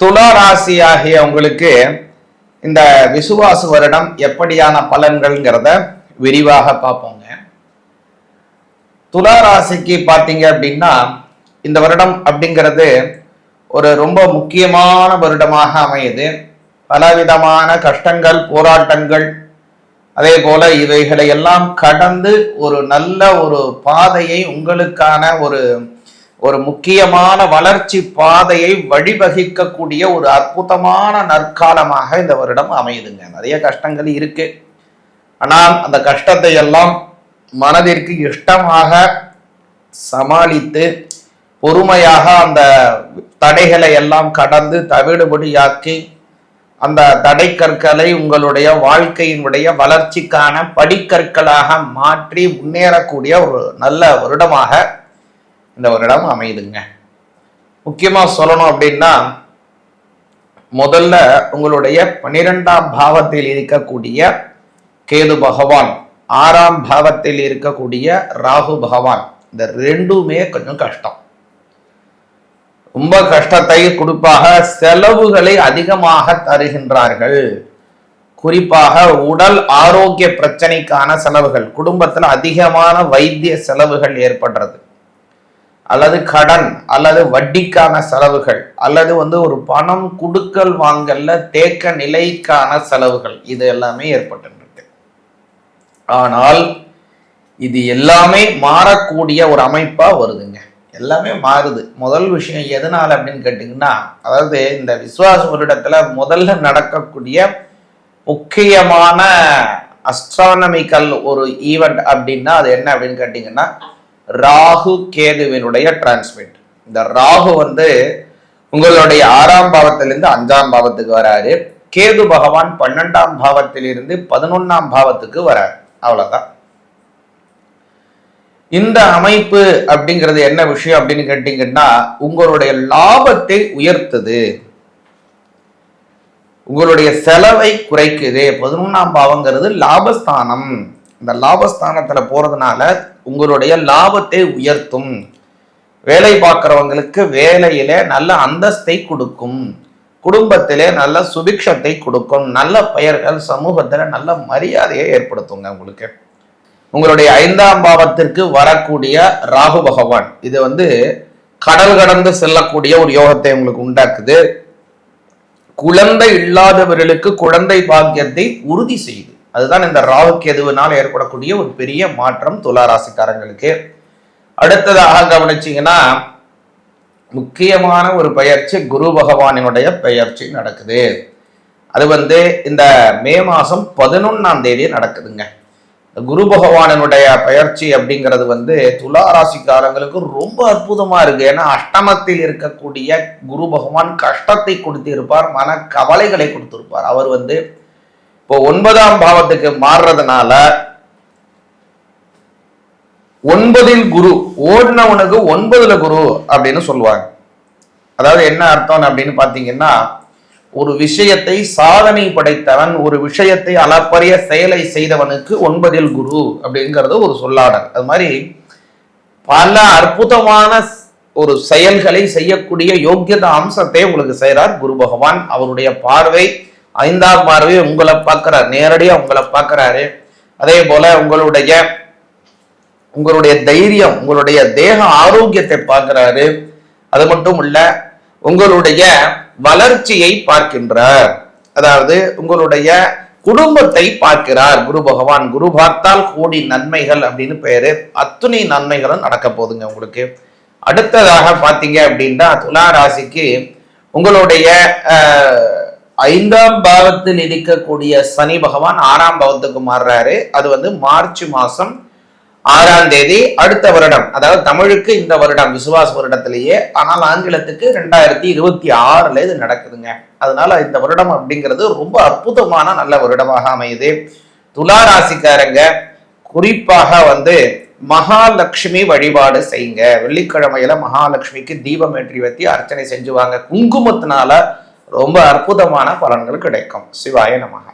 துலா ராசி ஆகிய உங்களுக்கு இந்த விசுவாச வருடம் எப்படியான பலன்கள்ங்கிறத விரிவாக பார்ப்போங்க. துலா ராசிக்கு பார்த்தீங்க அப்படின்னா இந்த வருடம் அப்படிங்கிறது ஒரு ரொம்ப முக்கியமான வருடமாக அமையுது. பலவிதமான கஷ்டங்கள் போராட்டங்கள் அதே போல இவைகளை எல்லாம் கடந்து ஒரு நல்ல ஒரு பாதையை உங்களுக்கான ஒரு ஒரு முக்கியமான வளர்ச்சி பாதையை வழிவகிக்கக்கூடிய ஒரு அற்புதமான நற்காலமாக இந்த வருடம் அமையுதுங்க. நிறைய கஷ்டங்கள் இருக்கு. ஆனால் அந்த கஷ்டத்தை எல்லாம் மனதிற்கு இஷ்டமாக சமாளித்து பொறுமையாக அந்த தடைகளை எல்லாம் கடந்து தவிடுபடியாக்கி அந்த தடைக்கற்களை உங்களுடைய வாழ்க்கையினுடைய வளர்ச்சிக்கான படிக்கற்களாக மாற்றி முன்னேறக்கூடிய ஒரு நல்ல வருடமாக இந்த ஒரு இடம் அமையுதுங்க. முக்கியமா சொல்லணும் அப்படின்னா முதல்ல உங்களுடைய பனிரெண்டாம் பாவத்தில் இருக்கக்கூடிய கேது பகவான் ஆறாம் பாவத்தில் இருக்கக்கூடிய ராகு பகவான் இந்த ரெண்டுமே கொஞ்சம் கஷ்டம். ரொம்ப கஷ்டத்தை குறிப்பாக செலவுகளை அதிகமாக தருகின்றார்கள். குறிப்பாக உடல் ஆரோக்கிய பிரச்சனைக்கான செலவுகள் குடும்பத்தில் அதிகமான வைத்திய செலவுகள் ஏற்படுறது. அல்லது கடன் அல்லது வட்டிக்கான செலவுகள் அல்லது வந்து ஒரு பணம் குடுக்கல் வாங்கல்ல தேக்க நிலைக்கான செலவுகள் இது எல்லாமே ஏற்பட்டு ஆனால் இது எல்லாமே மாறக்கூடிய ஒரு அமைப்பா வருதுங்க. எல்லாமே மாறுது. முதல் விஷயம் எதனால் அப்படின்னு கேட்டிங்கன்னா அதாவது இந்த விசுவாச வருடத்தில் முதல்ல நடக்கக்கூடிய முக்கியமான அஸ்ட்ரானமிக்கல் ஒரு ஈவெண்ட் அப்படின்னா அது என்ன அப்படின்னு கேட்டிங்கன்னா ராகு கேதுவினுடைய டிரான்ஸ்மிட் இந்த ராகு வந்து உங்களுடைய ஆறாம் பாவத்திலிருந்து அஞ்சாம் பாவத்துக்கு வராரு. கேது பகவான் பன்னெண்டாம் பாவத்திலிருந்து பதினொன்னாம் பாவத்துக்கு வரார். அவ்வளவுதான். இந்த அமைப்பு அப்படிங்கிறது என்ன விஷயம் அப்படின்னு கேட்டீங்கன்னா உங்களுடைய லாபத்தை உயர்த்துது. உங்களுடைய செலவை குறைக்குது. பதினொன்னாம் பாவங்கிறது லாபஸ்தானம். இந்த லாபஸ்தானத்தில் போறதுனால உங்களுடைய லாபத்தை உயர்த்தும். வேலை பார்க்குறவங்களுக்கு வேலையில நல்ல அந்தஸ்தை கொடுக்கும். குடும்பத்திலே நல்ல சுபிக்ஷத்தை கொடுக்கும். நல்ல பெயர்கள் சமூகத்தில் நல்ல மரியாதையை ஏற்படுத்துங்க உங்களுக்கு. உங்களுடைய ஐந்தாம் பாவத்திற்கு வரக்கூடிய ராகு பகவான். இது வந்து கடல் கடந்து செல்லக்கூடிய ஒரு யோகத்தை உங்களுக்கு உண்டாக்குது. குழந்தை இல்லாதவர்களுக்கு குழந்தை பாக்கியத்தை உறுதி செய்யும். அதுதான் இந்த ராகு கேதுவினால் ஏற்படக்கூடிய ஒரு பெரிய மாற்றம் துளாராசிக்காரங்களுக்கு. அடுத்ததாக கவனிச்சிங்கன்னா முக்கியமான ஒரு பயிற்சி குரு பகவானினுடைய பெயர்ச்சி நடக்குது. அது வந்து இந்த மே மாதம் பதினொன்னாம் தேதி நடக்குதுங்க. குரு பகவானினுடைய பயிற்சி அப்படிங்கிறது வந்து துலா ராசிக்காரங்களுக்கு ரொம்ப அற்புதமாக இருக்குது ஏன்னா அஷ்டமத்தில் இருக்கக்கூடிய குரு பகவான் கஷ்டத்தை கொடுத்திருப்பார் மன கவலைகளை கொடுத்திருப்பார். அவர் வந்து இப்போ ஒன்பதாம் பாவத்துக்கு மாறுறதுனால ஒன்பதில் குரு ஓடினவனுக்கு ஒன்பதுல குரு அப்படின்னு சொல்லுவாங்க. அதாவது என்ன அர்த்தம் அப்படின்னு பாத்தீங்கன்னா ஒரு விஷயத்தை சாதனை படைத்தவன் ஒரு விஷயத்தை அளப்பரிய செயலை செய்தவனுக்கு ஒன்பதில் குரு அப்படிங்கிறது ஒரு சொல்லாடல். அது மாதிரி பல அற்புதமான ஒரு செயல்களை செய்யக்கூடிய யோக்கியத அம்சத்தை உங்களுக்கு செய்கிறார் குரு பகவான். அவருடைய பார்வை ஐந்தாம் பார்வை உங்களை பார்க்கிறார். நேரடியாக உங்களை பார்க்கிறாரு. அதே போல உங்களுடைய உங்களுடைய தைரியம் உங்களுடைய தேக ஆரோக்கியத்தை பார்க்கிறாரு. அது மட்டும் இல்ல உங்களுடைய வளர்ச்சியை பார்க்கின்றார். அதாவது உங்களுடைய குடும்பத்தை பார்க்கிறார். குரு பகவான் குரு பார்த்தால் கோடி நன்மைகள் அப்படின்னு பேரு அத்துணை நன்மைகளும் நடக்க போகுதுங்க உங்களுக்கு. அடுத்ததாக பார்த்தீங்க அப்படின்னா துலா ராசிக்கு உங்களுடைய ஐந்தாம் பாவத்தில் இருக்கக்கூடிய சனி பகவான் ஆறாம் பாவத்துக்கு மாறுறாரு. அது வந்து மார்ச் மாசம் ஆறாம் தேதி அடுத்த வருடம். அதாவது தமிழுக்கு இந்த வருடம் விசுவாச வருடத்திலேயே. ஆனால் ஆங்கிலத்துக்கு ரெண்டாயிரத்தி இருபத்தி ஆறுல இது நடக்குதுங்க. அதனால இந்த வருடம் அப்படிங்கிறது ரொம்ப அற்புதமான நல்ல வருடமாக அமையுது. துலா ராசிக்காரங்க குறிப்பாக வந்து மகாலட்சுமி வழிபாடு செய்யுங்க. வெள்ளிக்கிழமையில மகாலட்சுமிக்கு தீபம் ஏற்றி வைத்தி அர்ச்சனை செஞ்சுவாங்க. குங்குமத்தினால ரொம்ப அற்புதமான பலன்கள் கிடைக்கும். சிவாய நமகா.